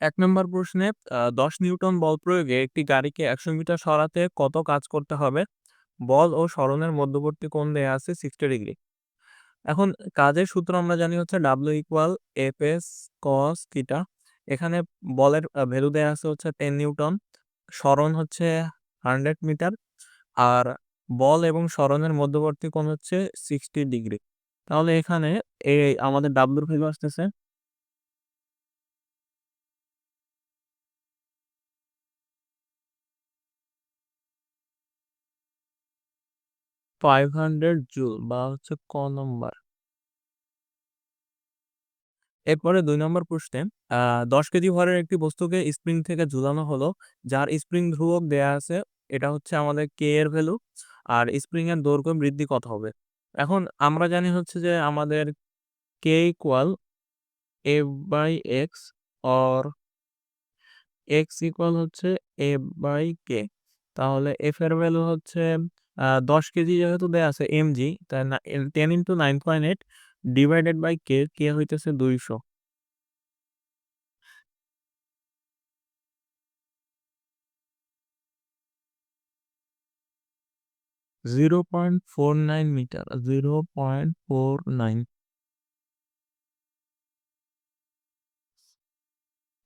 এক নম্বর প্রশ্নে ১০ নিউটন বল প্রয়োগে একটি গাড়িকে ১০০ মিটার সরাতে কত কাজ করতে হবে? বল ও সরণের মধ্যবর্তী কোণ দেয়া আছে 60 ডিগ্রি। এখন কাজের সূত্র আমরা জানি হচ্ছে W equal Fs cos theta. এখানে বলের ভ্যালু দেয়া আছে হচ্ছে টেন নিউটন। সরণ হচ্ছে 100 মিটার। আর বল এবং সরণের মধ্যবর্তী কোণ হচ্ছে 60 ডিগ্রি। তাহলে এখানে এই আমাদের এর ভ্যালু আসতেছে 500 জুল বা হচ্ছে ক নম্বর। এরপরে দুই নম্বর প্রশ্নে ১০ কেজি ভরের একটি বস্তুকে স্প্রিং থেকে ঝুলানো হলো, যার স্প্রিং ধ্রুবক দেয়া আছে। এটা হচ্ছে আমাদের কে এর ভ্যালু। আর স্প্রিং এর দৈর্ঘ্য বৃদ্ধি কত হবে? এখন আমরা জানি হচ্ছে যে আমাদের K equal F by x or x equal হচ্ছে F বাই কে তাহলে এফ এর ভ্যালু হচ্ছে ১০ কেজি যেহেতু দেয়া আছে mg তাই না 10 into 9.8 divided by K K হইতেছে ২০০। Zero point four nine metre, 0.49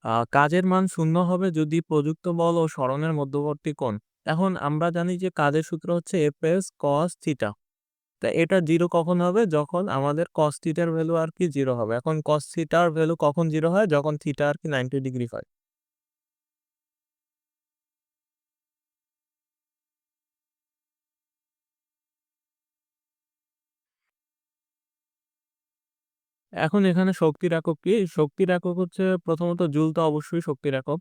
আ কাজের মান শূন্য হবে যদি প্রযুক্ত বল ও সরণের মধ্যবর্তী কোণ। এখন আমরা জানি যে কাজের সূত্র হচ্ছে Fs কস থিটা। তা এটা জিরো কখন হবে? যখন আমাদের কস থিটার ভ্যালু আর কি জিরো হবে। এখন cos থিটার ভ্যালু কখন জিরো হয়? যখন থিটা আর কি 90 ডিগ্রি হয়। এখন এখানে শক্তির একক কি? শক্তির একক হচ্ছে প্রথমত জুল তো অবশ্যই শক্তির একক।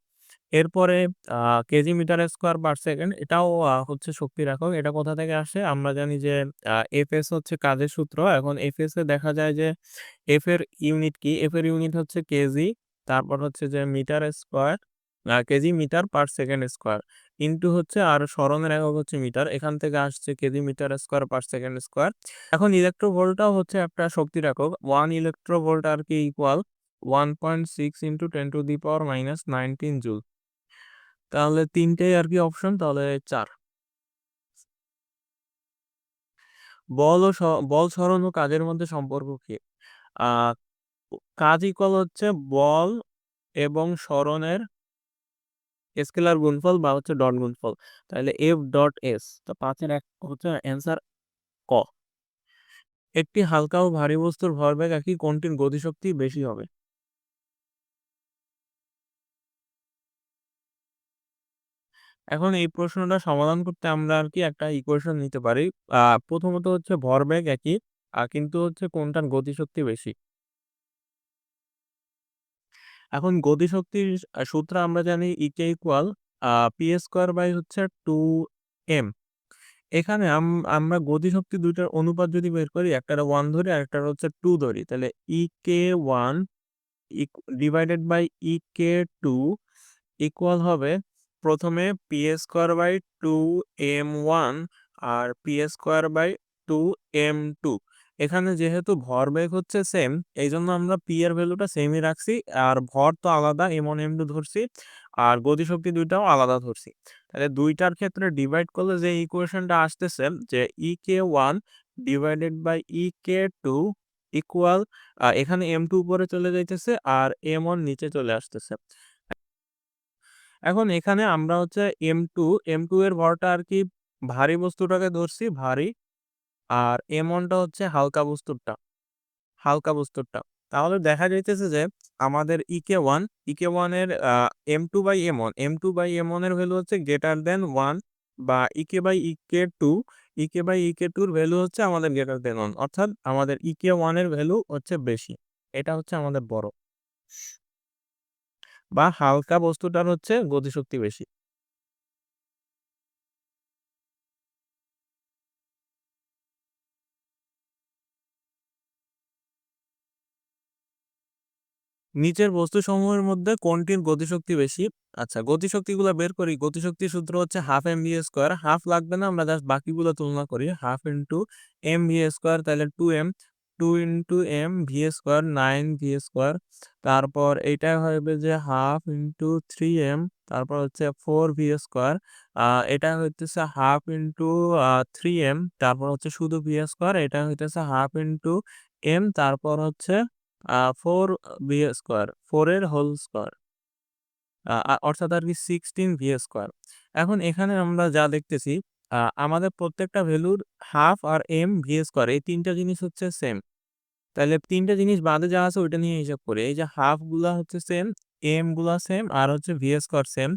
এরপরে KG metre square per second এটাও হচ্ছে শক্তির একক। এটা কোথা থেকে আসে? আমরা জানি যে এফ এস হচ্ছে কাজের সূত্র। এখন Fs এ দেখা যায় যে এফ এর ইউনিট কি? এফ এর ইউনিট হচ্ছে কেজি, তারপর হচ্ছে যে metre square KG metre per second square into হচ্ছে আর সরণের একক হচ্ছে মিটার। এখান থেকে আসছে KG metre square per second square. এখন ইলেক্ট্রোভোল্টটাও হচ্ছে একটা শক্তির একক। 1 আর কি equal 1.6 into 10 to the power minus 19 joule. তাহলে ৩ টাই আরকি অপশন তাহলে ৪। বল ও বল, সরণ ও কাজের মধ্যে সম্পর্ক কি? কাজ ইকুয়াল হচ্ছে বল এবং সরণের স্কেলার গুণফল বা হচ্ছে ডট গুণফল। তাহলে F ডট S তো ৫ এর ১ হচ্ছে অ্যান্সার ক। একটি হালকা ও ভারী বস্তুর ভরবেগ একই কোনটির গতিশক্তি বেশি হবে? এখন এই প্রশ্নটা সমাধান করতে আমরা আর কি একটা ইকুয়েশন নিতে পারি। প্রথমত হচ্ছে ভরবেগ একই কিন্তু হচ্ছে কোনটার গতিশক্তি বেশি। এখন গতিশক্তির সূত্র আমরা জানি E K equal P square by হচ্ছে 2m এখানে আম, আমরা গতিশক্তি ২ টার অনুপাত যদি বের করি, একটারে 1 ধরি, আরেকটারে হচ্ছে 2 ধরি। তাহলে EK1 ইক ডিভাইডেড বাই EK2 ইকুয়াল হবে প্রথমে পি স্কয়ার বাই 2m1 আর পি স্কয়ার বাই 2m2 এখানে যেহেতু ভরবেগ হচ্ছে সেম এইজন্য আমরা পি এর ভ্যালুটা সেমই রাখছি। আর ভর তো আলাদা m1 m2 ধরছি। আর গতিশক্তি ২ টাও আলাদা ধরছি। তাহলে ২ টার ক্ষেত্রে ডিভাইড করলে যে ইকুয়েশনটা আসতেছে, যে EK1 divided by EK2 equal আ এখানে m2 উপরে চলে যাইতেছে, আর m1 নিচে চলে আসতেছে। এখন এখানে আমরা হচ্ছে M2, M2 এর ভরটা আর কি ভারী বস্তুটাকে ধরছি ভারী। আর এম ওয়ানটা হচ্ছে হালকা বস্তুরটা। হালকা বস্তুরটা। তাহলে দেখা যাইতেছে যে আমাদের EK1, EK1 এর M two by M1, M2 by M1 এর ভ্যালু হচ্ছে গ্রেটার দেন ওয়ান বা EK by EK2, EK by EK2 এর ভ্যালু হচ্ছে আমাদের গ্রেটার দেন ওয়ান অর্থাৎ আমাদের EK1 এর ভ্যালু হচ্ছে বেশি। এটা হচ্ছে আমাদের বড়। বা হালকা বস্তুটার হচ্ছে গতিশক্তি বেশি। নিচের বস্তুসমূহের মধ্যে কোনটির গতিশক্তি বেশি? আচ্ছা গতিশক্তিগুলা বের করি। গতিশক্তির সূত্র হচ্ছে হাফ এমভি স্কোয়ার হাফ লাগবে না, আমরা জাস্ট বাকিগুলো তুলনা করি। Half into M V square তাহলে 2m two into M V square nine V square তারপর এইটা হবে যে হাফ ইন্টু থ্রি এম তারপর হচ্ছে ফোর ভি স্কোয়ার এটা হইতেছে হাফ ইন্টু থ্রি এম তারপর হচ্ছে শুধু ভি স্কোয়ার এটা হইতেছে হাফ ইন্টু এম তারপর হচ্ছে ফোর ভি স্কোয়ার ফোরের হোল স্কোয়ার অর্থাৎ আর কি সিক্সটিন ভি স্কোয়ার এখন এখানে আমরা যা দেখতেছি আমাদের প্রত্যেকটা ভ্যালুর হাফ আর এম ভি স্কোয়ার এই তিনটা জিনিস হচ্ছে সেম। তাহলে তিনটা জিনিস বাদে যা আছে ওইটা নিয়ে হিসাব করি। এই যে হাফগুলা হচ্ছে সেম এমগুলা সেম আর হচ্ছে ভি স্কোয়ার সেম।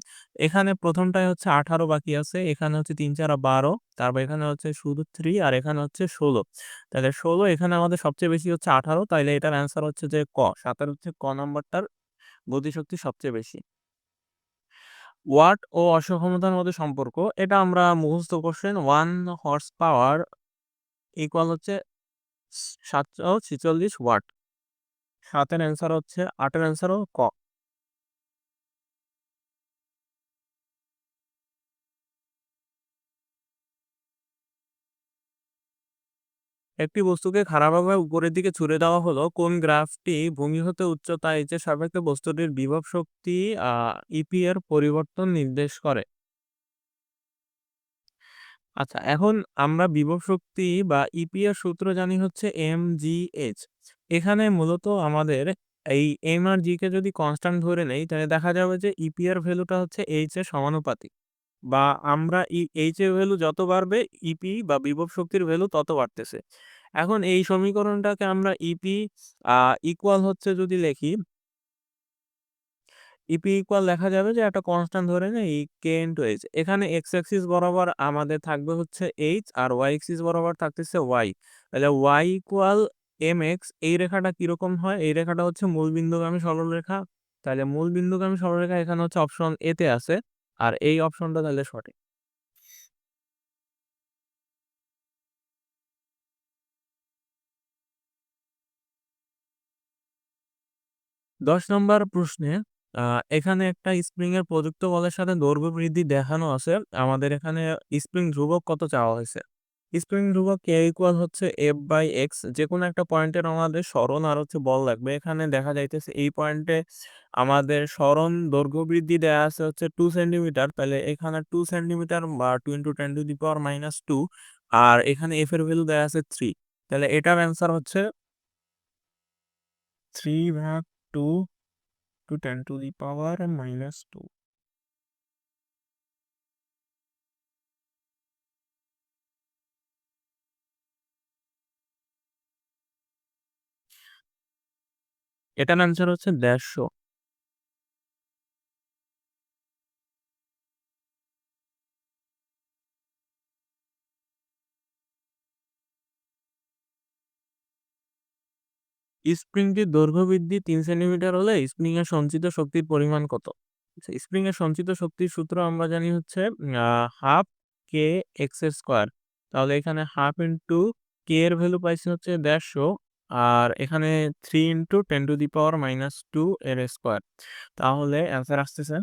এখানে প্রথমটায় হচ্ছে আঠারো বাকি আছে। এখানে হচ্ছে তিন চার বারো। তারপর এখানে হচ্ছে শুধু থ্রি আর এখানে হচ্ছে ষোলো। তাহলে ষোলো এখানে আমাদের সবচেয়ে বেশি হচ্ছে আঠারো। তাইলে এটার অ্যান্সার হচ্ছে যে ক। সাতের হচ্ছে ক নাম্বারটার গতিশক্তি সবচেয়ে বেশি। ওয়াট ও অসক্ষমতার মধ্যে সম্পর্ক। এটা আমরা মুখস্থ question one horse power equal হচ্ছে সাতশো ছেচল্লিশ ওয়াট। সাতের অ্যান্সার হচ্ছে, আটের অ্যান্সারও ক। একটি বস্তুকে খারাপভাবে উপরের দিকে ছুড়ে দেওয়া হলো, কোন গ্রাফটি ভূমি হতে উচ্চতা এইচের সাপেক্ষে বস্তুটির বিভব শক্তি ইপি এর পরিবর্তন নির্দেশ করে। আচ্ছা এখন আমরা বিভব শক্তি বা ইপি এর সূত্র জানি হচ্ছে এম জি এইচ এখানে মূলত আমাদের এই এম আর জি কে যদি কনস্ট্যান্ট ধরে নেই, তাহলে দেখা যাবে যে ইপি এর ভ্যালুটা হচ্ছে এইচ এর সমানুপাতিক। বা আমরা ই এইচ এর ভ্যালু যত বাড়বে ইপি বা বিভব শক্তির ভ্যালু তত বাড়তেছে। এখন এই সমীকরণটাকে আমরা ইপি ইকুয়াল হচ্ছে যদি লেখি ইপি ইকুয়াল লেখা যাবে যে একটা কনস্ট্যান্ট ধরে নেই কে ইন্টু এইচ এখানে এক্স অ্যাক্সিস বরাবর আমাদের থাকবে হচ্ছে এইচ আর ওয়াই অ্যাক্সিস বরাবর থাকতেছে ওয়াই তাহলে ওয়াই ইকুয়াল এম এক্স এই রেখাটা কীরকম হয়? এই রেখাটা হচ্ছে মূল বিন্দুগামী সরলরেখা। তাহলে মূল বিন্দুগামী সরলরেখা এখানে হচ্ছে অপশন এতে আছে। আর এই অপশনটা তাহলে সঠিক। দশ নম্বর প্রশ্নে এখানে একটা স্প্রিং এর প্রযুক্ত বলের সাথে দৈর্ঘ্য বৃদ্ধি দেখানো আছে। আমাদের এখানে স্প্রিং ধ্রুবক কত চাওয়া হয়েছে? স্প্রিং ধ্রুবক কে ইকুয়াল হচ্ছে এফ বাই এক্স যে কোনো একটা পয়েন্টের আমাদের স্মরণ আর হচ্ছে বল লাগবে। এখানে দেখা যাইতেছে এই পয়েন্টে আমাদের স্মরণ দৈর্ঘ্য বৃদ্ধি দেওয়া আছে হচ্ছে টু সেন্টিমিটার তাহলে এখানে টু সেন্টিমিটার বা two into ten to the power minus two আর এখানে এফ এর ভ্যালু দেওয়া আছে থ্রি তাহলে এটার অ্যান্সার হচ্ছে থ্রি ভাগ two two ten to the power minus two এটার আনসার হচ্ছে দেড়শো। স্প্রিংটির দৈর্ঘ্য বৃদ্ধি তিন সেন্টিমিটার হলে স্প্রিং এর সঞ্চিত শক্তির পরিমাণ কত? স্প্রিং এর সঞ্চিত শক্তির সূত্র আমরা জানি হচ্ছে হাফ কে এক্স স্কোয়ার তাহলে এখানে হাফ ইন্টু কে এর ভ্যালু পাইছি হচ্ছে দেড়শো। আর এখানে three into ten to the power minus two এর স্কোয়ার তাহলে অ্যান্সার আসতেছে।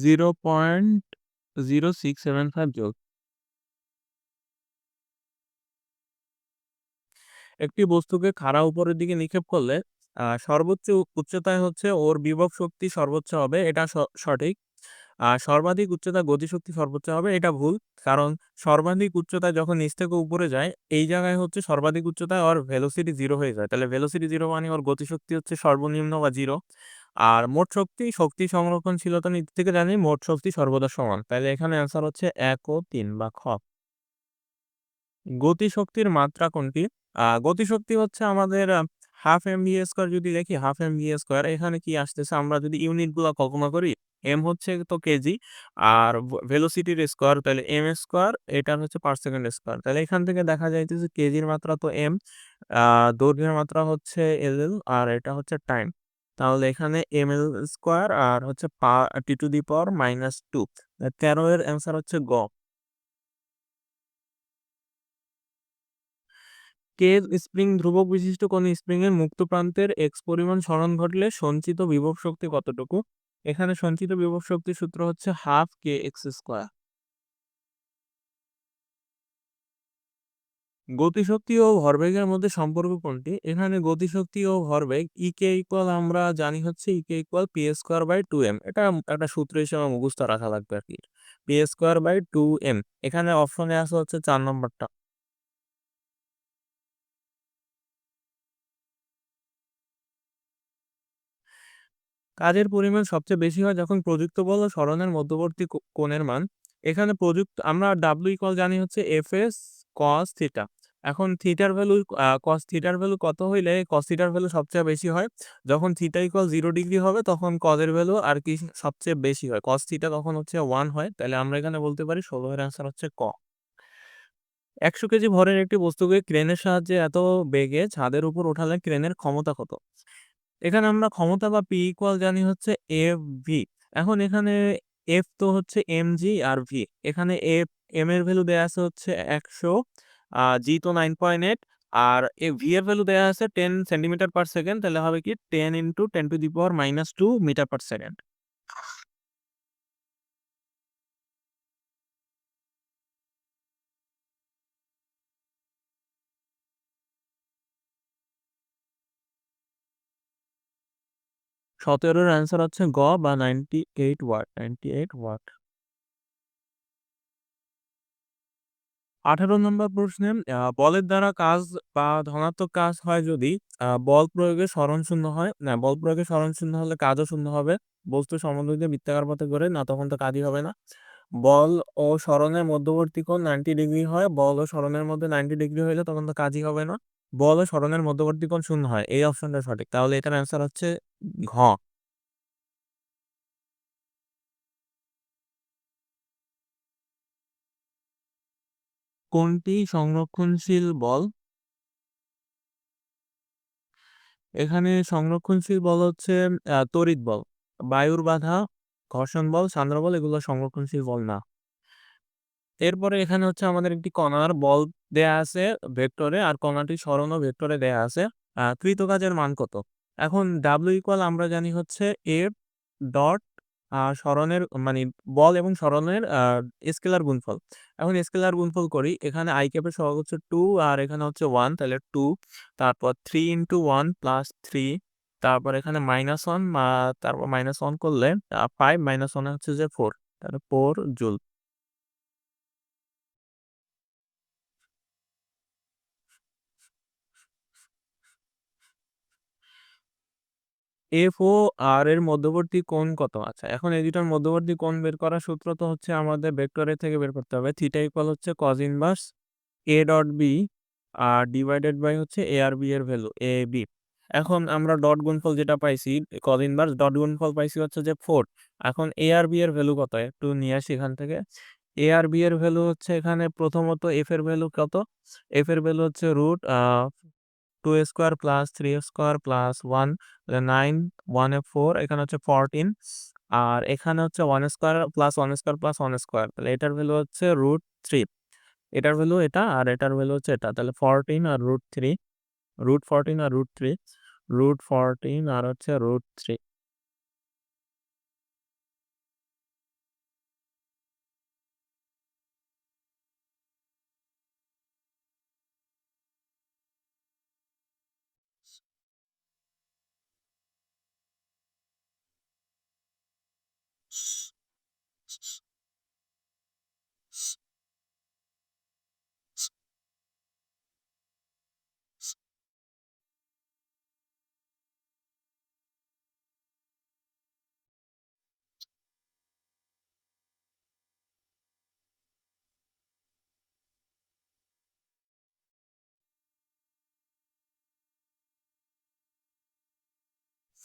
Zero point zero six seven five যোগ একটি বস্তুকে খাড়া উপরের দিকে নিক্ষেপ করলে সর্বোচ্চ উচ্চতায় হচ্ছে ওর বিভব শক্তি সর্বোচ্চ হবে, এটা সঠিক। আর সর্বাধিক উচ্চতা গতিশক্তি সর্বোচ্চ হবে, এটা ভুল। কারণ সর্বাধিক উচ্চতায় যখন নিচ থেকে উপরে যায়, এই জায়গায় হচ্ছে সর্বাধিক উচ্চতায় ওর ভেলোসিটি জিরো হয়ে যায়। তাহলে ভেলোসিটি জিরো মানে ওর গতিশক্তি হচ্ছে সর্বনিম্ন বা জিরো আর মোট শক্তি শক্তি সংরক্ষণশীলতা নীতি থেকে জানি মোট শক্তি সর্বদা সমান। তাহলে এখানে অ্যান্সার হচ্ছে এক ও তিন বা খ। গতিশক্তির মাত্রা কোনটি? গতিশক্তি হচ্ছে আমাদের হাফ এম ভি স্কোয়ার যদি দেখি হাফ এম ভি স্কোয়ার এখানে কি আসতেছে? আমরা যদি ইউনিটগুলো কল্পনা করি এম হচ্ছে তো কেজি আর ভেলোসিটির স্কোয়ার তাহলে এম স্কোয়ার এটার হচ্ছে পার সেকেন্ড স্কোয়ার তাহলে এখান থেকে দেখা যাইতেছে কেজির মাত্রা তো এম দৈর্ঘ্যের মাত্রা হচ্ছে এল এল আর এটা হচ্ছে টাইম তাহলে এখানে এম এল স্কোয়ার আর হচ্ছে পা টি to the power minus two তেরো এর অ্যান্সার হচ্ছে গ। কে স্প্রিং ধ্রুবক বিশিষ্ট কোন স্প্রিং এর মুক্ত প্রান্তের এক্স পরিমাণ সরণ ঘটলে সঞ্চিত বিভব শক্তি কতটুকু? এখানে সঞ্চিত বিভব শক্তির সূত্র হচ্ছে হাফ কে এক্স স্কোয়ার। গতিশক্তি ও ভরবেগের মধ্যে সম্পর্ক কোনটি? এখানে গতিশক্তি ও ভরবেগ ইকে ইকুয়াল আমরা জানি হচ্ছে EK equal P square by two M. এটা একটা সূত্র হিসেবে মুখস্থ রাখা লাগবে আর কি। P square by two M. এখানে অপশনে আসা হচ্ছে চার নম্বরটা। কাজের পরিমাণ সবচেয়ে বেশি হয় যখন প্রযুক্ত বল ও সরণের মধ্যবর্তী কোণের মান। এখানে প্রযুক্ত, আমরা ডাব্লিউ ইকুয়াল জানি হচ্ছে এফ এস কস থিটা এখন থিটার ভ্যালু কস থিটার ভ্যালু কত হইলে কস থিটার ভ্যালু সবচেয়ে বেশি হয়? যখন থিটা ইকুয়াল জিরো ডিগ্রি হবে, তখন কজের ভ্যালু আর কি সবচেয়ে বেশি হয়? কস থিটা তখন হচ্ছে ওয়ান হয়, তাহলে আমরা এখানে বলতে পারি ষোলো এর অ্যান্সার হচ্ছে ক। একশো কেজি ভরের একটি বস্তুকে ক্রেনের সাহায্যে এত বেগে ছাদের উপর ওঠালে ক্রেনের ক্ষমতা কত? এখানে আমরা ক্ষমতা বা পি ইকুয়াল জানি হচ্ছে এফ ভি এখন এখানে এফ তো হচ্ছে এম জি আর ভি এখানে এফ এম এর ভ্যালু দেওয়া আছে হচ্ছে একশো জি তো নাইন পয়েন্ট এইট আর এ ভি এর ভ্যালু দেওয়া আছে টেন সেন্টিমিটার পার সেকেন্ড তাহলে হবে কি ten into ten to the power minus two metre per second সতেরোর অ্যান্সার হচ্ছে গ বা ninety eight watt ninety eight watt আঠারো নম্বর প্রশ্নে বলের দ্বারা কাজ বা ধনাত্মক কাজ হয় যদি বল প্রয়োগে স্মরণ শূন্য হয়, না, বল প্রয়োগে স্মরণ শূন্য হলে কাজও শূন্য হবে। বস্তু সম্বন্ধে বৃত্তাকার পথে করে না, তখন তো কাজই হবে না। বল ও স্মরণের মধ্যবর্তী কোণ নাইনটি ডিগ্রি হয়, বল ও স্মরণের মধ্যে নাইনটি ডিগ্রি হইলে তখন তো কাজই হবে না। বল ও স্মরণের মধ্যবর্তী কোণ শূন্য হয়, এই অপশনটা সঠিক। তাহলে এটার অ্যান্সার হচ্ছে ঘ। কোনটি সংরক্ষণশীল বল? এখানে সংরক্ষণশীল বল হচ্ছে তড়িৎ বল। বায়ুর বাধা, ঘর্ষণ বল, সান্দ্র বল, এগুলো সংরক্ষণশীল বল না। এরপরে এখানে হচ্ছে আমাদের একটি কণার বল দেয়া আছে ভেক্টরে, আর কণাটি সরণ ভেক্টরে দেয়া আছে। কৃত কাজের মান কত? এখন ডাব্লিউ ইকুয়াল আমরা জানি হচ্ছে এফ ডট সরণের মানে বল এবং সরণের স্কেলার গুণফল। এখন স্কেলার গুণফল করি, এখানে আই ক্যাপের সহগ হচ্ছে টু আর এখানে হচ্ছে ওয়ান তাহলে টু তারপর three into one plus three তারপর এখানে মাইনাস ওয়ান তারপর মাইনাস ওয়ান করলে ফাইভ মাইনাস ওয়ান হচ্ছে যে ফোর তাহলে ফোর জুল এফ ও আর এর মধ্যবর্তী কোণ কত? আছে এখন এই দুটার মধ্যবর্তী কোণ বের করার সূত্র তো হচ্ছে আমাদের ভেক্টরের থেকে বের করতে হবে। থিটা ইকুয়াল হচ্ছে cos inverse A dot B R divided by হচ্ছে এ আর বি এর ভ্যালু এ বি এখন আমরা ডট গুণফল যেটা পাইছি কজ ইনভার্স ডট গুণফল পাইছি হচ্ছে যে ফোর এখন এ আর বি এর ভ্যালু কত? একটু নিয়ে আসি এখান থেকে। এ আর বি এর ভ্যালু হচ্ছে এখানে প্রথমত এফ এর ভ্যালু কত? এফ এর ভ্যালু হচ্ছে root two square plus three square plus one nine ওয়ানে ফোর এখানে হচ্ছে ফোরটিন আর এখানে হচ্ছে one square plus one square plus one square তাহলে এটার ভ্যালু হচ্ছে রুট থ্রি এটার ভ্যালু এটা আর এটার ভ্যালু হচ্ছে এটা, তাহলে ফোরটিন আর রুট থ্রি রুট ফোরটিন আর রুট থ্রি রুট ফোরটিন আর হচ্ছে রুট থ্রি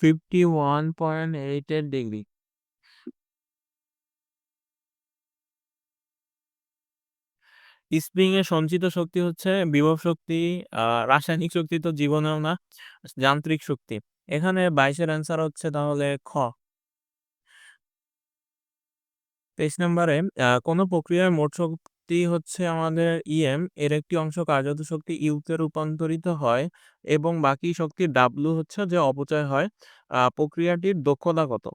51.8 এর ডিগ্রি স্প্রিং এর সঞ্চিত শক্তি হচ্ছে বিভব শক্তি রাসায়নিক শক্তি তো জীবনেও না, যান্ত্রিক শক্তি। এখানে বাইশের অ্যান্সার হচ্ছে তাহলে খ। তেইশ নম্বরে কোনো প্রক্রিয়ার মোট শক্তি হচ্ছে আমাদের ইএম এর একটি অংশ কার্যত শক্তি ইউতে রূপান্তরিত হয় এবং বাকি শক্তি ডাব্লু হচ্ছে যে অপচয় হয় প্রক্রিয়াটির দক্ষতা কত।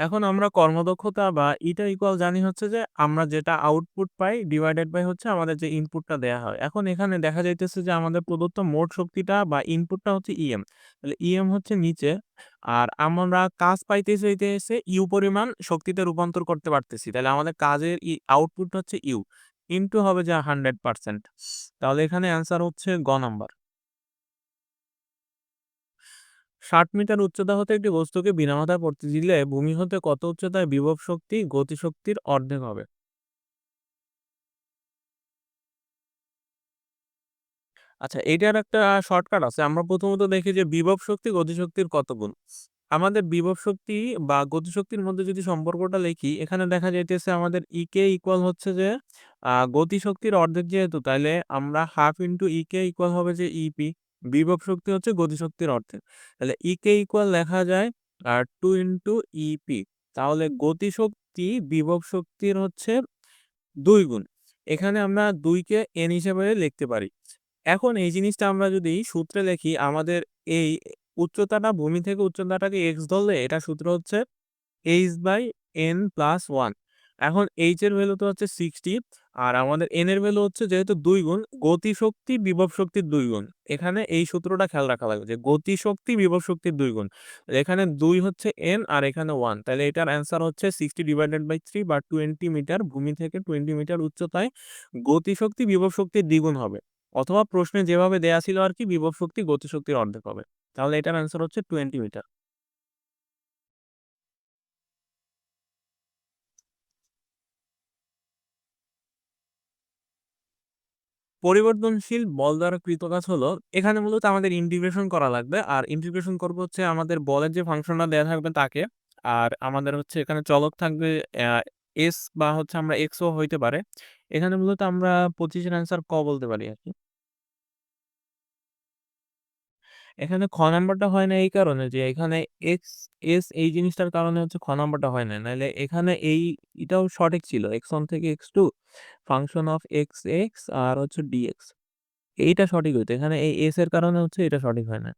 এখন আমরা কর্মদক্ষতা বা ইটা ইকুয়াল জানি হচ্ছে যে, আমরা যেটা আউটপুট পাই ডিভাইডেড বাই হচ্ছে আমাদের যে ইনপুটটা দেয়া হয়। এখন এখানে দেখা যাইতেছে যে, আমাদের প্রদত্ত মোট শক্তিটা বা ইনপুটটা হচ্ছে ইএম তাহলে ইএম হচ্ছে নিচে আর আমরা কাজ পাইতে চাইতেছে ইউ পরিমাণ শক্তিতে রূপান্তর করতে পারতেছি। তাহলে আমাদের কাজের ই আউটপুট হচ্ছে ইউ ইনটু হবে যে হান্ড্রেড পার্সেন্ট তাহলে এখানে অ্যান্সার হচ্ছে গ নাম্বার ষাট মিটার উচ্চতা হতে একটি বস্তুকে বিনা মাথায় পড়তে দিলে ভূমি হতে কত উচ্চতায় বিভব শক্তি, গতিশক্তির অর্ধেক হবে? আচ্ছা এটার একটা শর্টকাট আছে। আমরা প্রথমত দেখি যে বিভব শক্তি, গতিশক্তির কত গুণ। আমাদের বিভব শক্তি বা গতিশক্তির মধ্যে যদি সম্পর্কটা লিখি, এখানে দেখা যাইতেছে আমাদের ইকে ইকুয়াল হচ্ছে যে গতিশক্তির অর্ধেক যেহেতু তাহলে আমরা হাফ ইন্টু ইকে ইকুয়াল হবে যে ইপি বিভব শক্তি হচ্ছে গতিশক্তির অর্ধেক তাহলে ইকে ইকুয়াল লেখা যায়, আর টু ইন্টু ইপি তাহলে গতিশক্তি বিভব শক্তির হচ্ছে দুই গুণ। এখানে আমরা দুইকে এন হিসেবে লিখতে পারি। এখন এই জিনিসটা আমরা যদি সূত্রে লিখি, আমাদের এই উচ্চতাটা, ভূমি থেকে উচ্চতাটাকে এক্স ধরলে, এটা সূত্র হচ্ছে H by N plus one এখন এইচ এর ভ্যালু তো হচ্ছে সিক্সটি আর আমাদের এন এর ভ্যালু হচ্ছে যেহেতু দুই গুণ, গতিশক্তি বিভব শক্তির দুই গুণ। এখানে এই সূত্রটা খেয়াল রাখা লাগবে যে গতিশক্তি বিভব শক্তির দুই গুণ। এখানে দুই হচ্ছে এন আর এখানে ওয়ান তাহলে এটার অ্যান্সার হচ্ছে সিক্সটি ডিভাইডেড বাই থ্রি বা টোয়েন্টি মিটার ভূমি থেকে টোয়েন্টি মিটার উচ্চতায় গতিশক্তি বিভব শক্তির দ্বিগুণ হবে। অথবা প্রশ্নে যেভাবে দেয়া ছিল আর কি, বিভব শক্তি গতিশক্তির অর্ধেক হবে। তাহলে এটার অ্যান্সার হচ্ছে টোয়েন্টি মিটার পরিবর্তনশীল বল দ্বারা কৃত কাজ হলো, এখানে মূলত আমাদের ইন্টিগ্রেশন করা লাগবে। আর ইন্টিগ্রেশন করব হচ্ছে আমাদের বলের যে ফাংশনটা দেওয়া থাকবে তাকে। আর আমাদের হচ্ছে এখানে চলক থাকবে এস বা হচ্ছে আমরা এক্সও হইতে পারে। এখানে মূলত আমরা পঁচিশের অ্যান্সার ক বলতে পারি আর কি। এখানে খ নাম্বারটা হয় না এই কারণে যে এখানে এক্স এস এই জিনিসটার কারণে হচ্ছে খ নাম্বারটা হয় না। নাহলে এখানে এই এটাও সঠিক ছিল এক্স ওয়ান থেকে X two function of X X আর হচ্ছে ডিএক্স এইটা সঠিক হইতো। এখানে এই এস এর কারণে হচ্ছে এটা সঠিক হয় না।